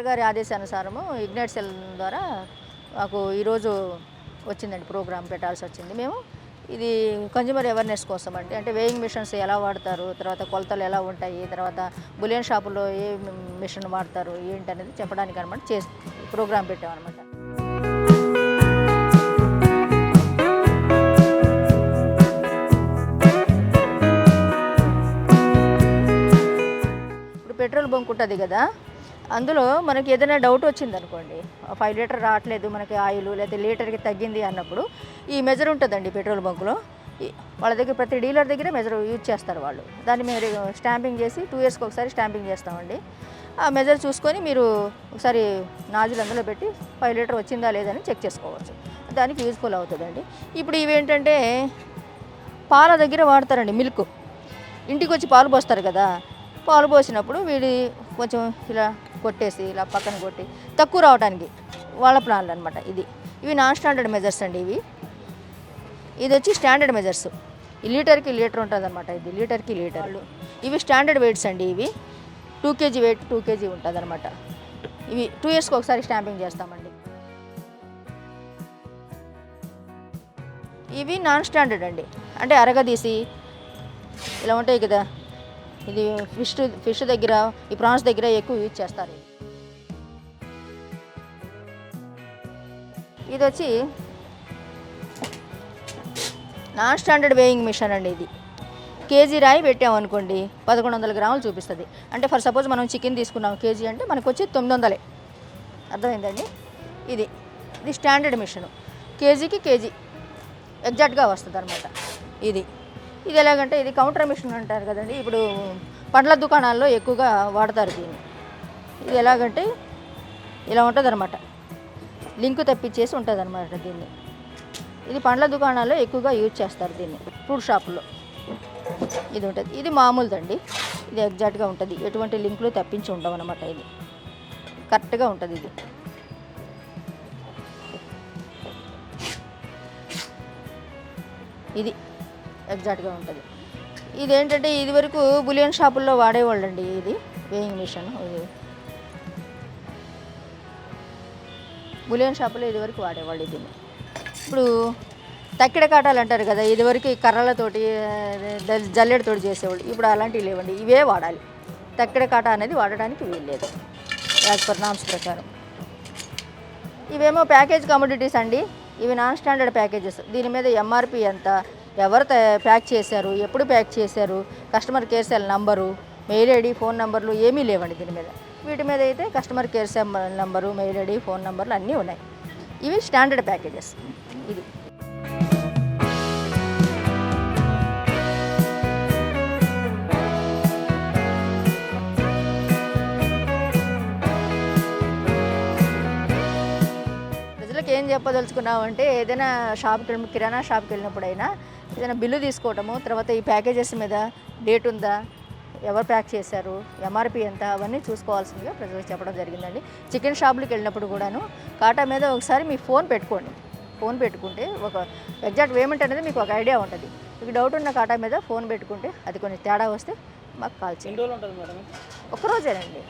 Collector గారి ఆదేశానుసారము ignite cell ద్వారా మాకు ఈరోజు వచ్చిందండి ప్రోగ్రామ్ పెట్టాల్సి వచ్చింది. మేము ఇది కన్జ్యూమర్ అవేర్నెస్ కోసం అండి. అంటే వేయింగ్ మిషన్స్ ఎలా వాడతారు తర్వాత కొలతలు ఎలా ఉంటాయి తర్వాత బులియన్ షాపులో ఏ మిషన్ వాడతారు ఏంటి అనేది చెప్పడానికి అనమాట చేసి ప్రోగ్రామ్ పెట్టామన్నమాట ఇప్పుడు పెట్రోల్ బంక్ ఉంటుంది కదా అందులో మనకి ఏదైనా డౌట్ వచ్చింది అనుకోండి ఫైవ్ లీటర్ రావట్లేదు మనకి ఆయిల్ లేకపోతే లీటర్కి తగ్గింది అన్నప్పుడు ఈ మెజర్ ఉంటుందండి పెట్రోల్ బంకులో. ఈ- వాళ్ళ దగ్గర ప్రతి డీలర్ దగ్గర మెజర్ యూజ్ చేస్తారు వాళ్ళు. దాన్ని మీరు స్టాంపింగ్ చేసి టూ ఇయర్స్కి ఒకసారి స్టాంపింగ్ చేస్తామండి. ఆ మెజర్ చూసుకొని మీరు ఒకసారి నాజులు అందులో పెట్టి ఫైవ్ లీటర్ వచ్చిందా లేదని చెక్ చేసుకోవచ్చు. దానికి యూజ్ఫుల్ అవుతుందండి. ఇప్పుడు ఇవేంటంటే పాల దగ్గర వాడతారండి మిల్క్ ఇంటికి వచ్చి పాలు పోస్తారు కదా పాలు పోసినప్పుడు వీడి కొంచెం ఇలా కొట్టేసి ఇలా పక్కన కొట్టి తక్కువ రావడానికి వాళ్ళ ప్లాన్లు అనమాట ఇది. ఇవి నాన్ స్టాండర్డ్ మెజర్స్ అండి ఇవి. ఇది వచ్చి స్టాండర్డ్ మెజర్స్ ఈ లీటర్కి లీటర్ ఉంటుంది అనమాట ఇది లీటర్కి లీటర్. ఇవి స్టాండర్డ్ వెయిట్స్ అండి ఇవి. Two KG weight two KG ఉంటుంది అనమాట ఇవి టూ ఇయర్స్కి ఒకసారి స్టాంపింగ్ చేస్తామండి. ఇవి నాన్ స్టాండర్డ్ అండి. అంటే అరగదీసి ఇలా ఉంటాయి కదా ఇది ఫిష్ ఫిష్ దగ్గర ఈ ప్రాన్స్ దగ్గర ఎక్కువ యూజ్ చేస్తారు. ఇది వచ్చి నాన్ స్టాండర్డ్ వేయింగ్ మిషన్ అండి ఇది. కేజీ రాయి పెట్టామనుకోండి పదకొండు వందల గ్రాములు చూపిస్తుంది. అంటే ఫర్ సపోజ్ మనం చికెన్ తీసుకున్నాం కేజీ అంటే మనకు వచ్చి తొమ్మిది వందలే. అర్థమైందండి? ఇది ఇది స్టాండర్డ్ మిషన్ కేజీకి కేజీ. ఎగ్జాక్ట్గా వస్తుంది అనమాట ఇది. ఇది ఎలాగంటే ఇది కౌంటర్ మిషన్ అంటారు కదండి. ఇప్పుడు పండ్ల దుకాణాల్లో ఎక్కువగా వాడతారు దీన్ని. ఇది ఎలాగంటే ఇలా ఉంటుంది అనమాట లింక్ తప్పించేసి ఉంటుంది అనమాట దీన్ని. ఇది పండ్ల దుకాణాల్లో ఎక్కువగా యూజ్ చేస్తారు దీన్ని ఫ్రూట్ షాపుల్లో. ఇది ఉంటుంది. ఇది మామూలుదండి. ఇది ఎగ్జాక్ట్గా ఉంటుంది. ఎటువంటి లింకులు తప్పించి ఉండవు అనమాట ఇది. కరెక్ట్గా ఉంటుంది ఇది. ఇది. ఎగ్జాక్ట్గా ఉంటుంది. ఇది ఏంటంటే ఇది వరకు బులియన్ షాపుల్లో వాడేవాళ్ళండి ఇది వేయింగ్ మిషన్. ఇది బులియన్ షాపులో ఇది వరకు వాడేవాళ్ళు దీన్ని ఇప్పుడు తక్కిడ కాటాలు అంటారు కదా ఇదివరకు ఈ కర్రలతోటి జల్- జల్లెడతోటి చేసేవాళ్ళు. ఇప్పుడు అలాంటివి లేవండి ఇవే వాడాలి. తక్కిడ కాట అనేది వాడడానికి వీల్లేదు యాజ్ పర్ నామ్స్ ప్రకారం. ఇవేమో ప్యాకేజ్ కమోడిటీస్ అండి ఇవి నాన్ స్టాండర్డ్ ప్యాకేజెస్. దీని మీద ఎంఆర్పి ఎంత ఎవరు ప్యాక్ చేశారు ఎప్పుడు ప్యాక్ చేశారు customer care cell number mail ID phone నంబర్లు ఏమీ లేవండి దీని మీద. వీటి మీద అయితే customer care cell number mail ID phone నంబర్లు అన్నీ ఉన్నాయి. ఇవి స్టాండర్డ్ ప్యాకేజెస్. ఇది. అంటే ఏదైనా షాప్కి కిరాణా షాప్కి వెళ్ళినప్పుడైనా ఏదైనా బిల్లు తీసుకోవటము తర్వాత ఈ ప్యాకేజెస్ మీద డేట్ ఉందా ఎవరు ప్యాక్ చేశారు ఎంఆర్పి ఎంత అవన్నీ చూసుకోవాల్సిందిగా ప్రజలకు చెప్పడం జరిగిందండి. చికెన్ షాపులకు వెళ్ళినప్పుడు కూడాను కాటా మీద ఒకసారి మీ ఫోన్ పెట్టుకోండి. ఫోన్ పెట్టుకుంటే ఒక ఎగ్జాక్ట్ పేమెంట్ అనేది మీకు ఒక ఐడియా ఉంటుంది. మీకు డౌట్ ఉన్న కాటా మీద ఫోన్ పెట్టుకుంటే అది కొంచెం తేడా వస్తే మాకు కాల్ చేయండి. ఒక్కరోజేనండి